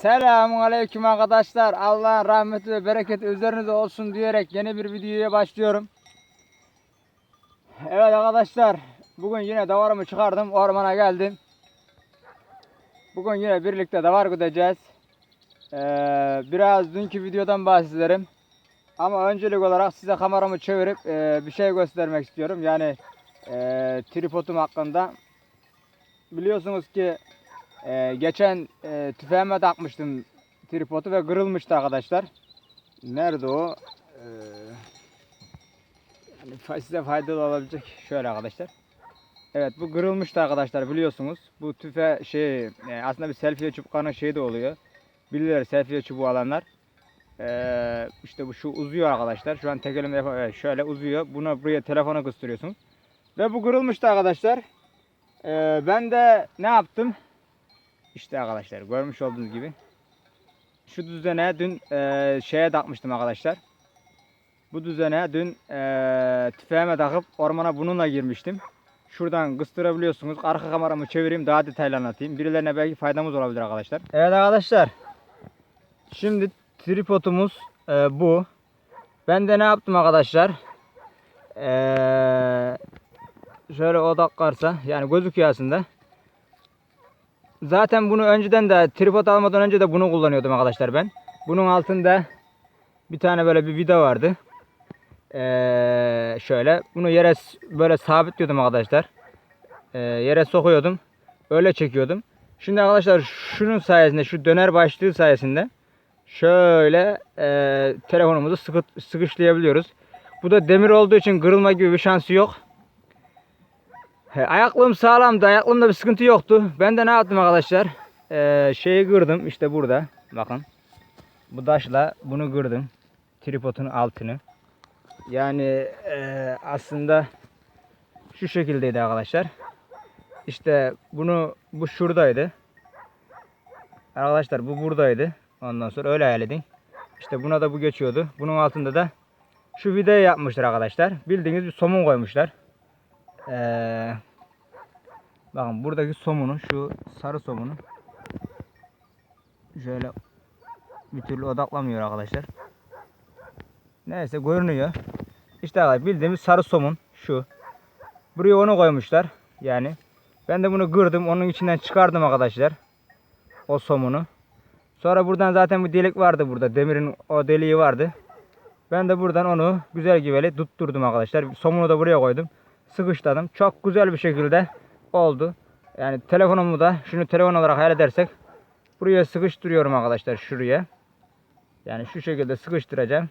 Selamun Aleyküm arkadaşlar. Allah'ın rahmeti ve bereketi üzerinize olsun diyerek yeni bir videoya başlıyorum. Evet arkadaşlar. Bugün yine davarımı çıkardım. Ormana geldim. Bugün yine birlikte davar gideceğiz. Ee, biraz dünkü videodan bahsederim. Ama öncelik olarak size kameramı çevirip e, bir şey göstermek istiyorum. Yani e, tripodum hakkında. Biliyorsunuz ki ee, geçen e, tüfeğime takmıştım tripodu ve kırılmıştı arkadaşlar. Nerede o? Ee, yani size faydalı olabilecek şöyle arkadaşlar. Evet bu kırılmıştı arkadaşlar biliyorsunuz. Bu tüfe şey e, aslında bir selfie çubuklarının şeyi de oluyor. Bilirler selfie çubuğu alanlar. Ee, işte bu şu uzuyor arkadaşlar. Şu an tek elimle yap- evet, şöyle uzuyor. Buna buraya telefona kıstırıyorsunuz. Ve bu kırılmıştı arkadaşlar. Ee, ben de ne yaptım? İşte arkadaşlar görmüş olduğunuz gibi. Şu düzene dün eee, şeye takmıştım arkadaşlar. Bu düzene dün eee tüfeğime takıp ormana bununla girmiştim. Şuradan kıstırabiliyorsunuz. Arka kameramı çevireyim daha detaylı anlatayım. Birilerine belki faydamız olabilir arkadaşlar. Evet arkadaşlar. Şimdi tripodumuz eee, bu. Ben de ne yaptım arkadaşlar? Eee şöyle odak varsa yani gözüküyor aslında. Zaten bunu önceden de tripod almadan önce de bunu kullanıyordum arkadaşlar ben. Bunun altında bir tane böyle bir vida vardı. Ee, şöyle bunu yere böyle sabitliyordum arkadaşlar. Ee, yere sokuyordum. Öyle çekiyordum. Şimdi arkadaşlar şunun sayesinde şu döner başlığı sayesinde şöyle e, telefonumuzu sıkı, sıkışlayabiliyoruz. Bu da demir olduğu için kırılma gibi bir şansı yok. Ayaklığım sağlamdı. Ayaklığımda bir sıkıntı yoktu. Ben de ne yaptım arkadaşlar? Ee, şeyi kırdım işte burada. Bakın. Bu taşla bunu kırdım. Tripodun altını. Yani e, aslında şu şekildeydi arkadaşlar. İşte bunu bu şuradaydı. Arkadaşlar bu buradaydı. Ondan sonra öyle hayal edin. İşte buna da bu geçiyordu. Bunun altında da şu vidayı yapmışlar arkadaşlar. Bildiğiniz bir somun koymuşlar. Ee, bakın buradaki somunu şu sarı somunu şöyle bir türlü odaklamıyor arkadaşlar. Neyse görünüyor. İşte arkadaşlar bildiğimiz sarı somun şu. Buraya onu koymuşlar. Yani ben de bunu kırdım. Onun içinden çıkardım arkadaşlar. O somunu. Sonra buradan zaten bir delik vardı burada. Demirin o deliği vardı. Ben de buradan onu güzel güveli tutturdum arkadaşlar. Somunu da buraya koydum sıkıştırdım. Çok güzel bir şekilde oldu. Yani telefonumu da şunu telefon olarak hayal edersek buraya sıkıştırıyorum arkadaşlar şuraya. Yani şu şekilde sıkıştıracağım.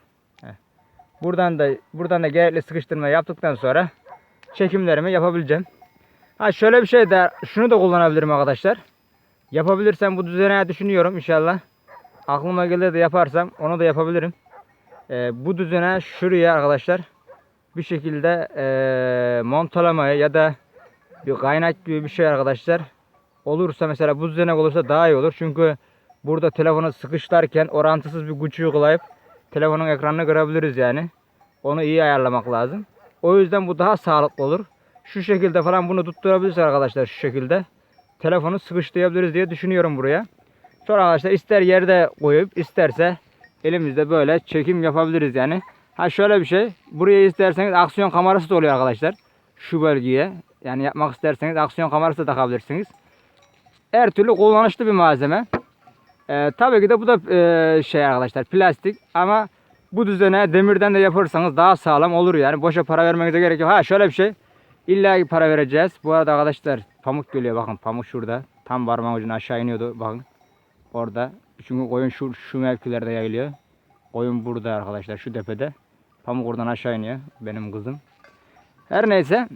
Buradan da buradan da gerekli sıkıştırma yaptıktan sonra çekimlerimi yapabileceğim. Ha şöyle bir şey de şunu da kullanabilirim arkadaşlar. Yapabilirsem bu düzene düşünüyorum inşallah. Aklıma gelir de yaparsam onu da yapabilirim. Ee, bu düzene şuraya arkadaşlar bir şekilde eee montalamaya ya da bir kaynak gibi bir şey arkadaşlar olursa mesela bu düzenek olursa daha iyi olur. Çünkü burada telefonu sıkışlarken orantısız bir güç uygulayıp telefonun ekranını kırabiliriz yani. Onu iyi ayarlamak lazım. O yüzden bu daha sağlıklı olur. Şu şekilde falan bunu tutturabiliriz arkadaşlar şu şekilde. Telefonu sıkıştırabiliriz diye düşünüyorum buraya. Sonra arkadaşlar ister yerde koyup isterse elimizde böyle çekim yapabiliriz yani. Ha şöyle bir şey. Buraya isterseniz aksiyon kamerası da oluyor arkadaşlar. Şu bölgeye. Yani yapmak isterseniz aksiyon kamerası da takabilirsiniz. Her türlü kullanışlı bir malzeme. Ee, tabii ki de bu da e, şey arkadaşlar plastik ama bu düzene demirden de yaparsanız daha sağlam olur yani. Boşa para vermenize gerek yok. Ha şöyle bir şey. İlla ki para vereceğiz. Bu arada arkadaşlar pamuk geliyor bakın pamuk şurada. Tam parmağın ucuna aşağı iniyordu bakın. Orada. Çünkü koyun şu, şu mevkilerde yayılıyor. Koyun burada arkadaşlar şu tepede. Pamuk oradan aşağı iniyor. Benim kızım. Her neyse.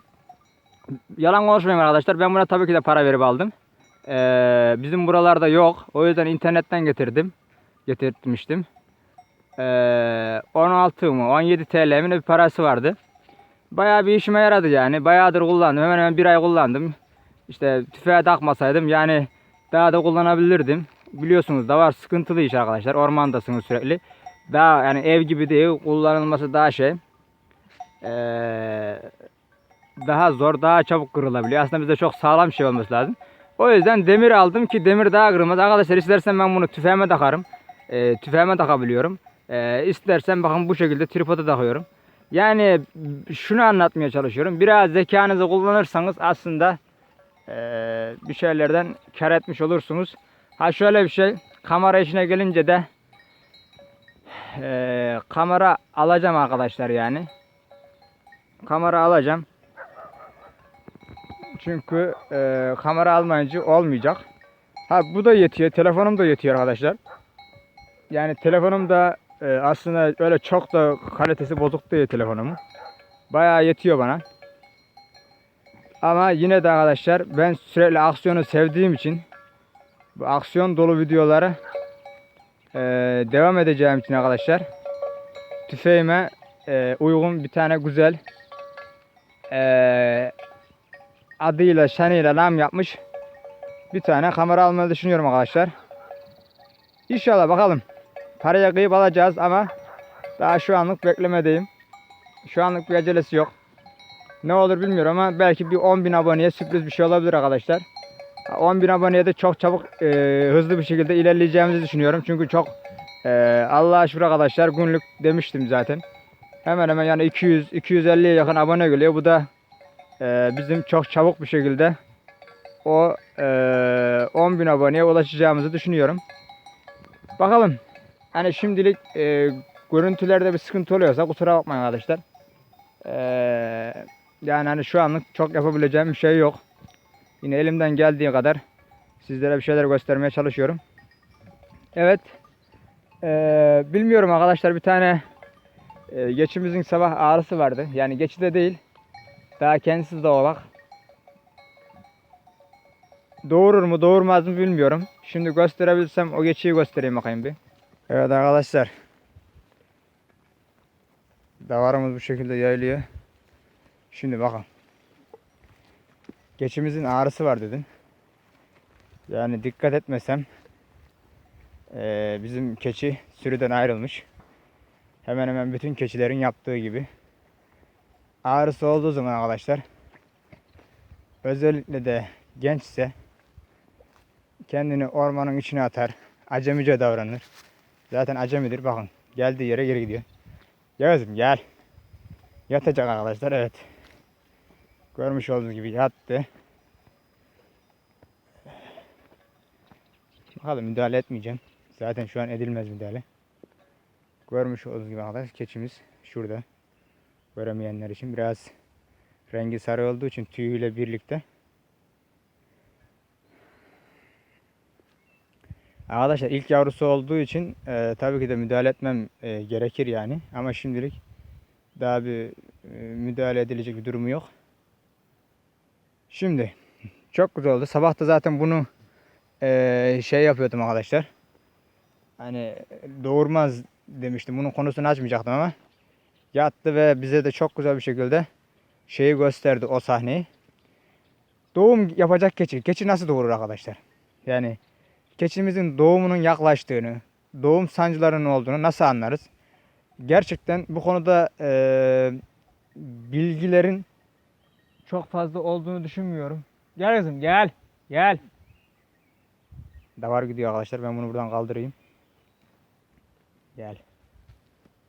Yalan konuşmayayım arkadaşlar. Ben buna tabii ki de para verip aldım. Ee, bizim buralarda yok. O yüzden internetten getirdim. Getirtmiştim. Ee, 16 mı 17 TL mi bir parası vardı. Bayağı bir işime yaradı yani. Bayağıdır kullandım. Hemen hemen bir ay kullandım. İşte tüfeğe takmasaydım yani daha da kullanabilirdim. Biliyorsunuz da var sıkıntılı iş arkadaşlar. Ormandasınız sürekli. Daha yani ev gibi değil. Kullanılması daha şey. Ee, daha zor, daha çabuk kırılabiliyor. Aslında bizde çok sağlam şey olması lazım. O yüzden demir aldım ki demir daha kırılmaz. Arkadaşlar istersen ben bunu tüfeğime takarım. Ee, tüfeğime takabiliyorum. Ee, istersen bakın bu şekilde tripoda takıyorum. Yani şunu anlatmaya çalışıyorum. Biraz zekanızı kullanırsanız aslında eee, bir şeylerden kar etmiş olursunuz. Ha şöyle bir şey. Kamera işine gelince de eee, kamera alacağım arkadaşlar yani. Kamera alacağım. Çünkü eee, kamera almayınca olmayacak. Ha bu da yetiyor. Telefonum da yetiyor arkadaşlar. Yani telefonum da eee, aslında öyle çok da kalitesi bozuk değil telefonumun. Bayağı yetiyor bana. Ama yine de arkadaşlar ben sürekli aksiyonu sevdiğim için bu aksiyon dolu videoları eee, devam edeceğim için arkadaşlar tüfeğime eee, uygun bir tane güzel eee, adıyla şanıyla nam yapmış bir tane kamera almayı düşünüyorum arkadaşlar. İnşallah bakalım. Paraya kıyıp alacağız ama daha şu anlık beklemedeyim. Şu anlık bir acelesi yok. Ne olur bilmiyorum ama belki bir 10.000 aboneye sürpriz bir şey olabilir arkadaşlar. 10.000 aboneye de çok çabuk e, hızlı bir şekilde ilerleyeceğimizi düşünüyorum. Çünkü çok e, Allah'a şükür arkadaşlar günlük demiştim zaten. Hemen hemen yani 200 250'ye yakın abone geliyor. Bu da e, bizim çok çabuk bir şekilde o e, 10.000 aboneye ulaşacağımızı düşünüyorum. Bakalım. Hani şimdilik e, görüntülerde bir sıkıntı oluyorsa kusura bakmayın arkadaşlar. Ee, yani hani şu anlık çok yapabileceğim bir şey yok. Yine elimden geldiği kadar sizlere bir şeyler göstermeye çalışıyorum. Evet. Ee, bilmiyorum arkadaşlar bir tane e, geçimizin sabah ağrısı vardı. Yani geçi de değil. Daha kendisi de oğlak. Doğurur mu doğurmaz mı bilmiyorum. Şimdi gösterebilsem o geçiyi göstereyim bakayım bir. Evet arkadaşlar. Davarımız bu şekilde yayılıyor. Şimdi bakın. Geçimizin ağrısı var dedim. Yani dikkat etmesem eee, bizim keçi sürüden ayrılmış. Hemen hemen bütün keçilerin yaptığı gibi. Ağrısı olduğu zaman arkadaşlar özellikle de gençse kendini ormanın içine atar. Acemice davranır. Zaten acemidir bakın. Geldiği yere geri gidiyor. Yağız'ım gel. Yatacak arkadaşlar evet. Görmüş olduğunuz gibi yattı. Bakalım müdahale etmeyeceğim. Zaten şu an edilmez müdahale. Görmüş olduğunuz gibi arkadaşlar keçimiz şurada. Göremeyenler için biraz rengi sarı olduğu için tüyüyle birlikte. Arkadaşlar ilk yavrusu olduğu için e, tabii ki de müdahale etmem e, gerekir yani. Ama şimdilik daha bir e, müdahale edilecek bir durumu yok. Şimdi çok güzel oldu. Sabah da zaten bunu e, şey yapıyordum arkadaşlar. Hani doğurmaz demiştim. Bunun konusunu açmayacaktım ama yattı ve bize de çok güzel bir şekilde şeyi gösterdi o sahneyi. Doğum yapacak keçi. Keçi nasıl doğurur arkadaşlar? Yani keçimizin doğumunun yaklaştığını, doğum sancılarının olduğunu nasıl anlarız? Gerçekten bu konuda eee, bilgilerin çok fazla olduğunu düşünmüyorum. Gel kızım gel. Gel. Davar gidiyor arkadaşlar. Ben bunu buradan kaldırayım. Gel.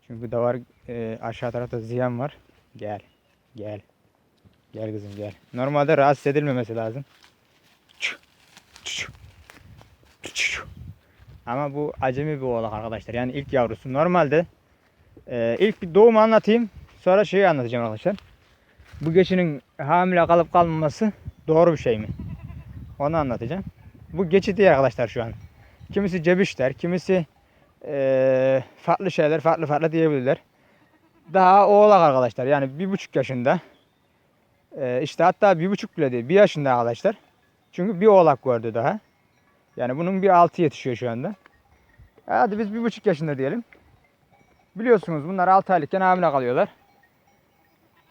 Çünkü davar eee, aşağı tarafta ziyan var. Gel. Gel. Gel kızım gel. Normalde rahatsız edilmemesi lazım. Ama bu acemi bir oğlak arkadaşlar. Yani ilk yavrusu. Normalde e, ilk bir doğumu anlatayım. Sonra şeyi anlatacağım arkadaşlar. Bu geçinin hamile kalıp kalmaması doğru bir şey mi? Onu anlatacağım. Bu geçi değil arkadaşlar şu an. Kimisi cebiş kimisi e, farklı şeyler, farklı farklı diyebilirler. Daha oğlak arkadaşlar. Yani bir buçuk yaşında. E, işte hatta bir buçuk bile değil. Bir yaşında arkadaşlar. Çünkü bir oğlak gördü daha. Yani bunun bir altı yetişiyor şu anda. Hadi biz bir buçuk yaşında diyelim. Biliyorsunuz bunlar 6 aylıkken hamile kalıyorlar.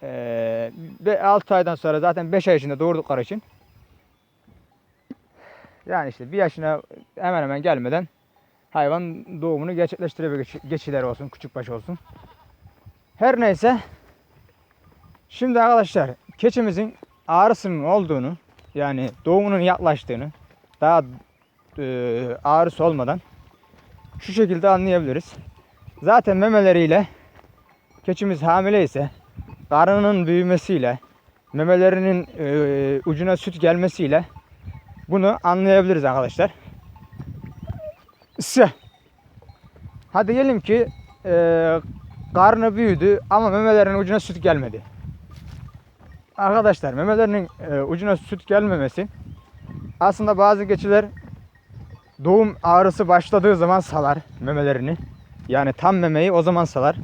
Ee, ve 6 aydan sonra zaten 5 ay içinde doğurdukları için yani işte bir yaşına hemen hemen gelmeden hayvan doğumunu gerçekleştirebilir. Geç- Geçiler olsun, küçük baş olsun. Her neyse. Şimdi arkadaşlar keçimizin ağrısının olduğunu yani doğumunun yaklaştığını daha e, ağrısı olmadan şu şekilde anlayabiliriz. Zaten memeleriyle keçimiz hamile ise karnının büyümesiyle memelerinin e, ucuna süt gelmesiyle bunu anlayabiliriz arkadaşlar. Sı. Hadi diyelim ki e, karnı büyüdü ama memelerinin ucuna süt gelmedi. Arkadaşlar memelerinin e, ucuna süt gelmemesi aslında bazı keçiler doğum ağrısı başladığı zaman salar memelerini. Yani tam memeyi o zaman salar.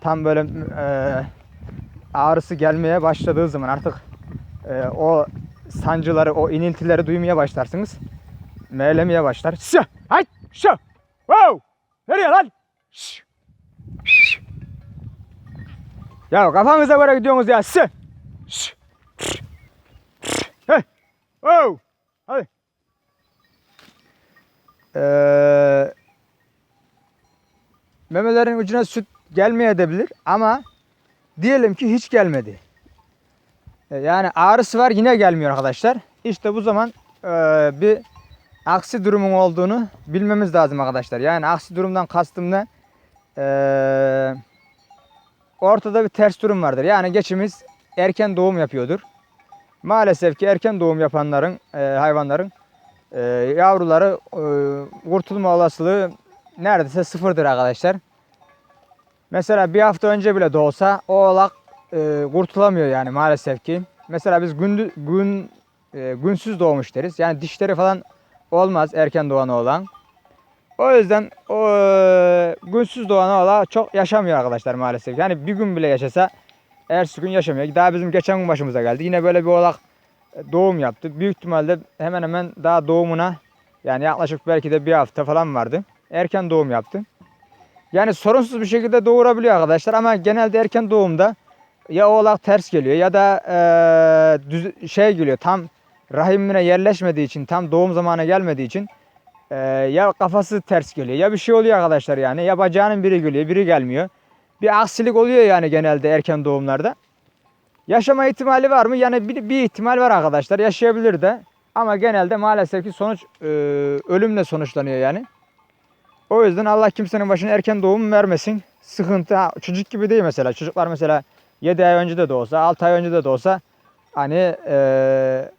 Tam böyle e, ağrısı gelmeye başladığı zaman artık e, o sancıları, o iniltileri duymaya başlarsınız. Meğlemeye başlar. Şah! Hay! Şah! Wow! Nereye lan? Şş! Şş! Ya kafanıza göre gidiyorsunuz ya. Şş! Şş! Hey! Wow! Hadi. Ee, memelerin ucuna süt gelmeye edebilir ama diyelim ki hiç gelmedi. E, Yani ağrısı var yine gelmiyor arkadaşlar. İşte bu zaman e, bir aksi durumun olduğunu bilmemiz lazım arkadaşlar. Yani aksi durumdan kastım ne? E, ortada bir ters durum vardır. Yani geçimiz erken doğum yapıyordur. Maalesef ki erken doğum yapanların, hayvanların yavruları e, kurtulma olasılığı neredeyse sıfırdır arkadaşlar. Mesela bir hafta önce bile doğsa o oğlak e, kurtulamıyor yani maalesef ki. Mesela biz gündü, gün e, günsüz doğmuş deriz. Yani dişleri falan olmaz erken doğan oğlan. O yüzden o e, günsüz doğan oğlak çok yaşamıyor arkadaşlar maalesef. Yani bir gün bile yaşasa ertesi gün yaşamıyor. Daha bizim geçen gün başımıza geldi. Yine böyle bir oğlak e, doğum yaptı. Büyük ihtimalle hemen hemen daha doğumuna yani yaklaşık belki de bir hafta falan vardı. Erken doğum yaptı. Yani sorunsuz bir şekilde doğurabiliyor arkadaşlar ama genelde erken doğumda ya oğlak ters geliyor ya da eee, düz, şey geliyor tam rahimine yerleşmediği için tam doğum zamanı gelmediği için eee, ya kafası ters geliyor ya bir şey oluyor arkadaşlar yani ya bacağının biri geliyor biri gelmiyor. Bir aksilik oluyor yani genelde erken doğumlarda. Yaşama ihtimali var mı? Yani bir, bir ihtimal var arkadaşlar yaşayabilir de ama genelde maalesef ki sonuç eee, ölümle sonuçlanıyor yani. O yüzden Allah kimsenin başına erken doğum vermesin. Sıkıntı. Ha, çocuk gibi değil mesela. Çocuklar mesela 7 ay önce de doğsa, 6 ay önce de doğsa hani eee,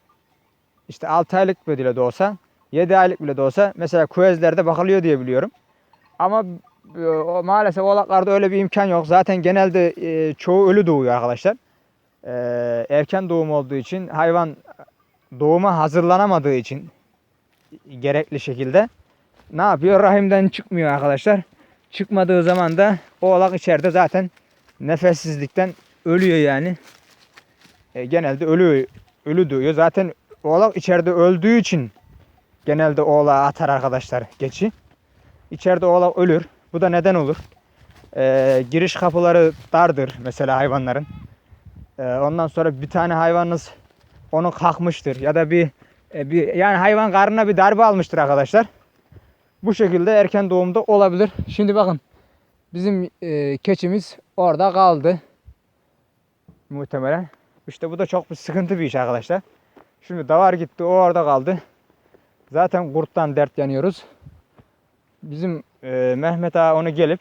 işte 6 aylık bile doğsa, 7 aylık bile doğsa mesela kuezlerde bakılıyor diye biliyorum. Ama e, o, maalesef oğlaklarda öyle bir imkan yok. Zaten genelde e, çoğu ölü doğuyor arkadaşlar. Eee, erken doğum olduğu için hayvan doğuma hazırlanamadığı için gerekli şekilde ne yapıyor? Rahimden çıkmıyor arkadaşlar. Çıkmadığı zaman da oğlak içeride zaten nefessizlikten ölüyor yani. E, genelde ölü ölü doğuyor. Zaten oğlak içeride öldüğü için genelde oğlağı atar arkadaşlar geçi. İçeride oğlak ölür. Bu da neden olur? E, giriş kapıları dardır mesela hayvanların. E, ondan sonra bir tane hayvanınız onu kalkmıştır ya da bir, e, bir yani hayvan karnına bir darbe almıştır arkadaşlar bu şekilde erken doğumda olabilir. Şimdi bakın bizim e, keçimiz orada kaldı. Muhtemelen. İşte bu da çok bir sıkıntı bir iş arkadaşlar. Şimdi davar gitti o orada kaldı. Zaten kurttan dert yanıyoruz. Bizim e, Mehmet Ağa onu gelip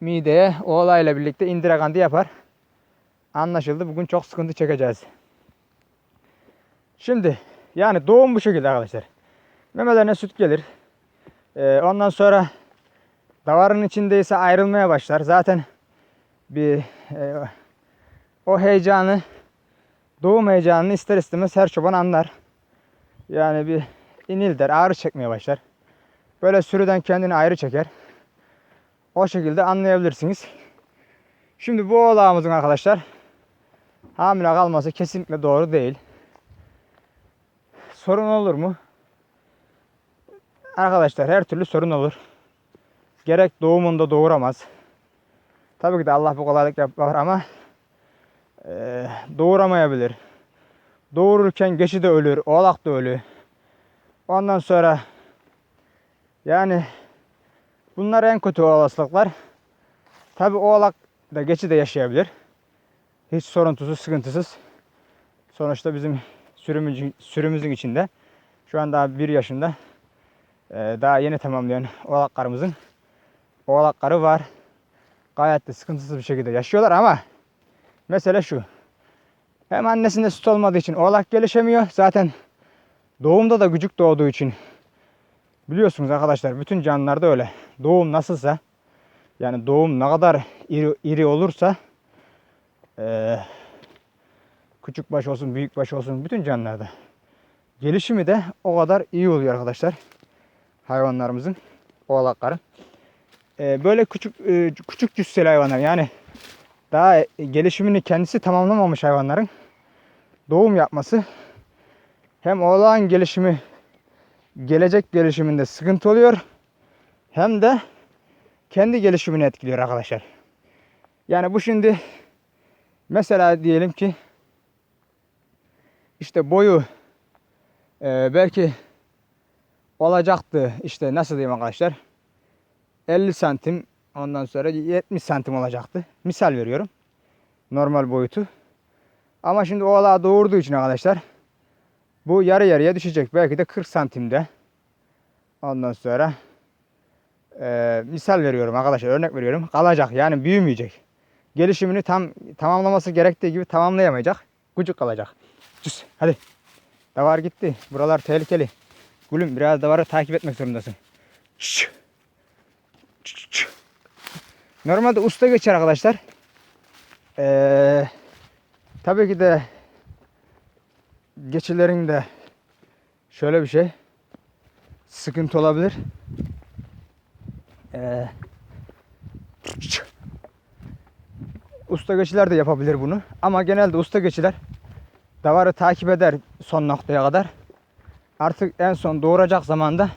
mideye oğlayla birlikte indirekandı yapar. Anlaşıldı. Bugün çok sıkıntı çekeceğiz. Şimdi yani doğum bu şekilde arkadaşlar. Memelerine süt gelir. Ee, ondan sonra davarın içindeyse ayrılmaya başlar. Zaten bir e, o heyecanı doğum heyecanını ister istemez her çoban anlar. Yani bir inil der, ağrı çekmeye başlar. Böyle sürüden kendini ayrı çeker. O şekilde anlayabilirsiniz. Şimdi bu oğlağımızın arkadaşlar hamile kalması kesinlikle doğru değil. Sorun olur mu? Arkadaşlar her türlü sorun olur. Gerek doğumunda doğuramaz. Tabii ki de Allah bu kolaylık yapar ama e, doğuramayabilir. Doğururken geçi de ölür, oğlak da ölür. Ondan sonra yani bunlar en kötü olasılıklar. Tabii oğlak da geçi de yaşayabilir. Hiç soruntusuz, sıkıntısız. Sonuçta bizim sürümümüzün, sürümümüzün içinde. Şu an daha bir yaşında. Ee, daha yeni tamamlayan oğlaklarımızın oğlakları var. Gayet de sıkıntısız bir şekilde yaşıyorlar ama mesele şu. Hem annesinde süt olmadığı için oğlak gelişemiyor. Zaten doğumda da gücük doğduğu için biliyorsunuz arkadaşlar bütün canlılarda öyle. Doğum nasılsa yani doğum ne kadar iri, iri olursa eee küçük baş olsun büyük baş olsun bütün canlılarda gelişimi de o kadar iyi oluyor arkadaşlar. Hayvanlarımızın oğlakların. Eee, böyle küçük eee, küçük cüsseli hayvanlar yani daha e, gelişimini kendisi tamamlamamış hayvanların doğum yapması hem oğlağın gelişimi gelecek gelişiminde sıkıntı oluyor hem de kendi gelişimini etkiliyor arkadaşlar. Yani bu şimdi mesela diyelim ki işte boyu e, belki olacaktı işte nasıl diyeyim arkadaşlar 50 santim ondan sonra 70 santim olacaktı. Misal veriyorum. Normal boyutu. Ama şimdi oğlağı doğurduğu için arkadaşlar bu yarı yarıya düşecek. Belki de 40 santimde. Ondan sonra e, misal veriyorum arkadaşlar örnek veriyorum. Kalacak yani büyümeyecek. Gelişimini tam tamamlaması gerektiği gibi tamamlayamayacak. Kucuk kalacak. Cüs, hadi. Davar gitti. Buralar tehlikeli. Gülüm biraz davarı takip etmek zorundasın. Normalde usta geçer arkadaşlar. Ee, tabii ki de geçilerin de şöyle bir şey sıkıntı olabilir. Ee, usta geçiler de yapabilir bunu. Ama genelde usta geçiler davarı takip eder son noktaya kadar. Artık en son doğuracak zamanda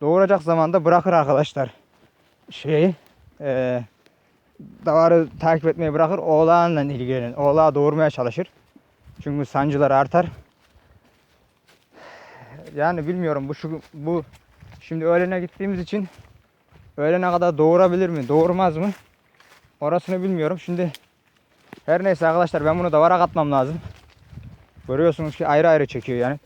doğuracak zamanda bırakır arkadaşlar şeyi eee davarı takip etmeyi bırakır oğlağınla ilgilenir. Oğlağı doğurmaya çalışır. Çünkü sancılar artar. Yani bilmiyorum bu şu bu şimdi öğlene gittiğimiz için öğlene kadar doğurabilir mi, doğurmaz mı? Orasını bilmiyorum. Şimdi her neyse arkadaşlar ben bunu davara katmam lazım. Görüyorsunuz ki ayrı ayrı çekiyor yani.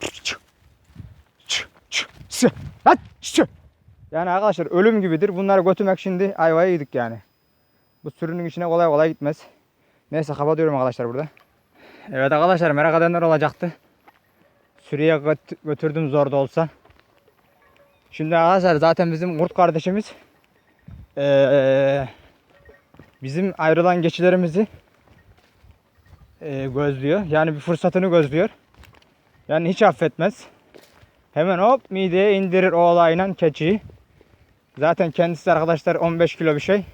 Yani arkadaşlar ölüm gibidir. Bunları götürmek şimdi ayvayı yedik yani. Bu sürünün içine kolay kolay gitmez. Neyse kapatıyorum arkadaşlar burada. Evet arkadaşlar merak edenler olacaktı. Sürüye göt- götürdüm zor da olsa. Şimdi arkadaşlar zaten bizim kurt kardeşimiz eee, bizim ayrılan geçilerimizi eee, gözlüyor. Yani bir fırsatını gözlüyor. Yani hiç affetmez. Hemen hop mideye indirir oğlayla keçiyi. Zaten kendisi arkadaşlar 15 kilo bir şey.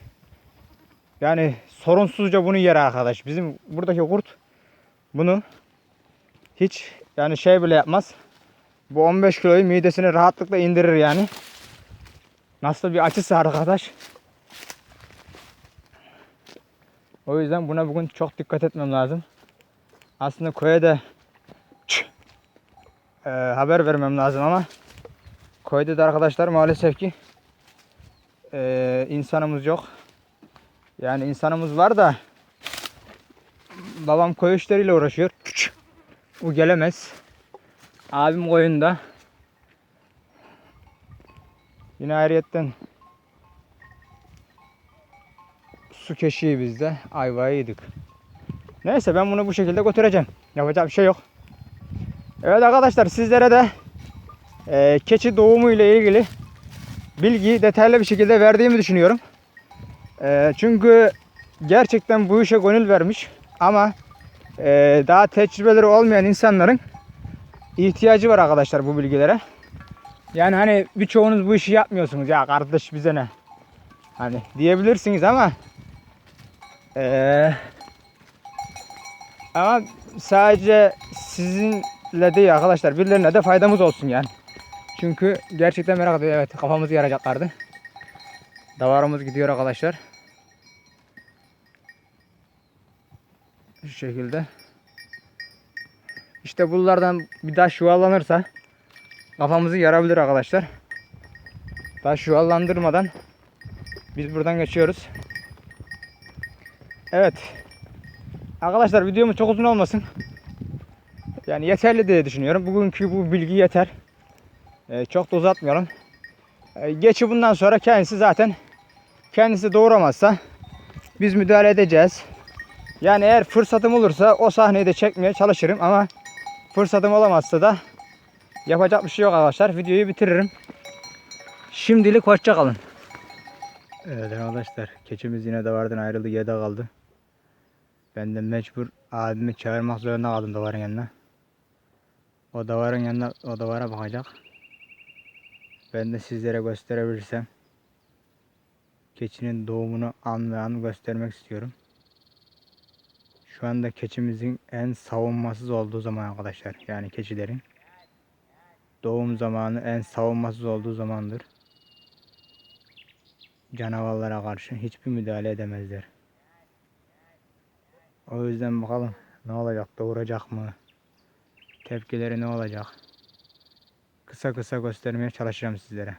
Yani sorunsuzca bunu yer arkadaş. Bizim buradaki kurt bunu hiç yani şey bile yapmaz. Bu 15 kiloyu midesine rahatlıkla indirir yani. Nasıl bir açısı arkadaş. O yüzden buna bugün çok dikkat etmem lazım. Aslında köye de e, haber vermem lazım ama köyde de arkadaşlar maalesef ki e, insanımız yok. Yani insanımız var da babam koyu işleriyle uğraşıyor. O gelemez. Abim koyunda. Yine ayrıyetten su keşiği bizde. Ayvayı yedik. Neyse ben bunu bu şekilde götüreceğim. Yapacak bir şey yok. Evet arkadaşlar sizlere de e, keçi doğumu ile ilgili bilgiyi detaylı bir şekilde verdiğimi düşünüyorum. E, çünkü gerçekten bu işe gönül vermiş ama e, daha tecrübeleri olmayan insanların ihtiyacı var arkadaşlar bu bilgilere. Yani hani birçoğunuz bu işi yapmıyorsunuz ya kardeş bize ne? Hani diyebilirsiniz ama eee ama sadece sizinle değil arkadaşlar birilerine de faydamız olsun yani. Çünkü gerçekten merak ediyor evet kafamızı yaracaklardı. Davarımız gidiyor arkadaşlar. Şu şekilde. İşte bunlardan bir daha çuvallanırsa kafamızı yarabilir arkadaşlar. Daha çuvallandırmadan biz buradan geçiyoruz. Evet. Arkadaşlar videomuz çok uzun olmasın. Yani yeterli diye düşünüyorum. Bugünkü bu bilgi yeter. Ee, çok da uzatmayalım. Ee, geçi bundan sonra kendisi zaten kendisi doğuramazsa biz müdahale edeceğiz. Yani eğer fırsatım olursa o sahneyi de çekmeye çalışırım ama fırsatım olamazsa da yapacak bir şey yok arkadaşlar. Videoyu bitiririm. Şimdilik hoşça kalın. Evet arkadaşlar keçimiz yine davardan ayrıldı yede kaldı. Ben de mecbur abimi çağırmak zorunda kaldım davarın yanına. O davarın yanına o davara bakacak. Ben de sizlere gösterebilirsem keçinin doğumunu an ve an göstermek istiyorum. Şu anda keçimizin en savunmasız olduğu zaman arkadaşlar. Yani keçilerin. Doğum zamanı en savunmasız olduğu zamandır. Canavarlara karşı hiçbir müdahale edemezler. O yüzden bakalım ne olacak, doğuracak mı? Tepkileri ne olacak? Kısa kısa göstermeye çalışacağım sizlere.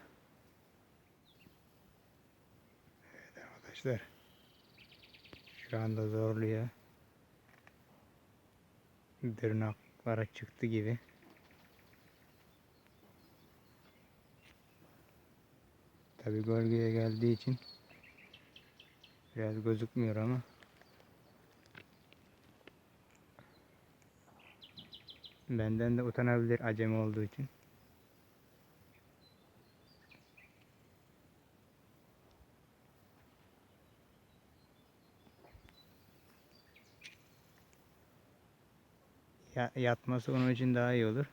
Evet arkadaşlar. Şu anda zorluyor. Tırnaklara çıktı gibi. Tabi gölgeye geldiği için biraz gözükmüyor ama benden de utanabilir acemi olduğu için. Ya, yatması onun için daha iyi olur.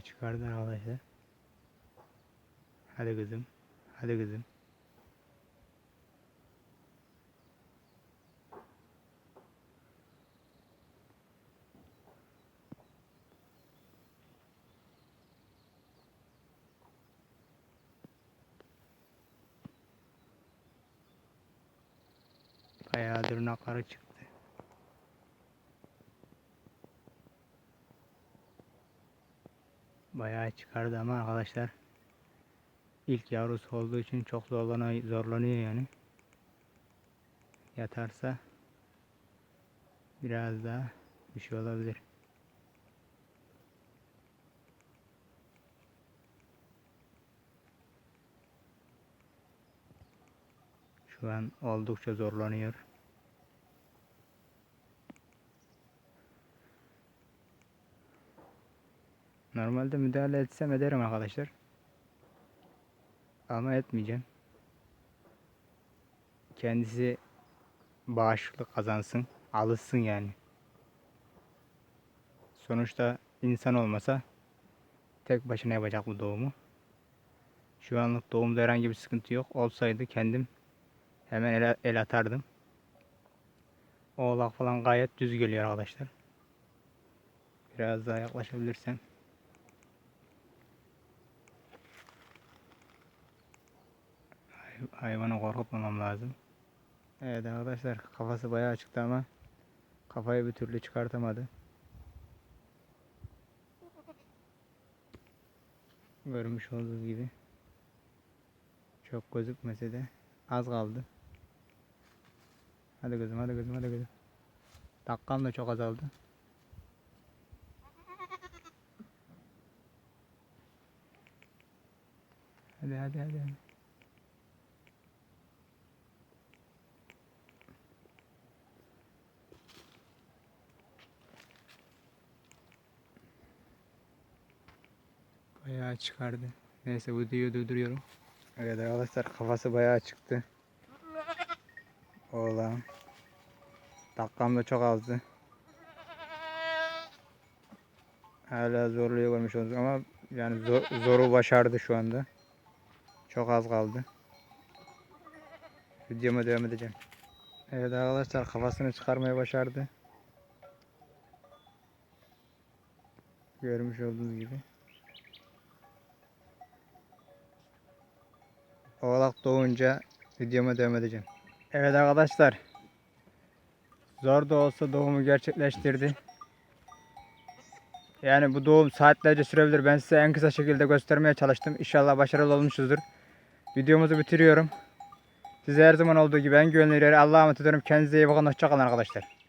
Evet bayağı çıkardı arkadaşlar. Hadi kızım. Hadi kızım. Bayağı tırnakları çıktı. Bayağı çıkardı ama arkadaşlar ilk yavrusu olduğu için çok zorlanıyor, zorlanıyor yani. Yatarsa biraz daha bir şey olabilir. Şu an oldukça zorlanıyor. Normalde müdahale etsem ederim arkadaşlar. Ama etmeyeceğim. Kendisi bağışıklık kazansın, alışsın yani. Sonuçta insan olmasa tek başına yapacak bu doğumu. Şu anlık doğumda herhangi bir sıkıntı yok. Olsaydı kendim hemen el, el atardım. Oğlak falan gayet düz geliyor arkadaşlar. Biraz daha yaklaşabilirsem. Hayvanı korkutmamam lazım. Evet arkadaşlar kafası bayağı çıktı ama kafayı bir türlü çıkartamadı. Görmüş olduğunuz gibi. Çok gözükmese de az kaldı. Hadi kızım hadi kızım hadi kızım. Dakikam da çok azaldı. Hadi hadi hadi. hadi. Bayağı çıkardı. Neyse bu videoyu durduruyorum. Evet arkadaşlar kafası bayağı çıktı. Oğlan. Dakikam da çok azdı. Hala zorluyor görmüş olduk ama yani zor, zoru başardı şu anda. Çok az kaldı. Videoma devam edeceğim. Evet arkadaşlar kafasını çıkarmaya başardı. Görmüş olduğunuz gibi. Oğlak doğunca videoma devam edeceğim. Evet arkadaşlar. Zor da olsa doğumu gerçekleştirdi. Yani bu doğum saatlerce sürebilir. Ben size en kısa şekilde göstermeye çalıştım. İnşallah başarılı olmuşuzdur. Videomuzu bitiriyorum. Size her zaman olduğu gibi en güvenilir yere Allah'a emanet ediyorum. Kendinize iyi bakın. Hoşçakalın arkadaşlar.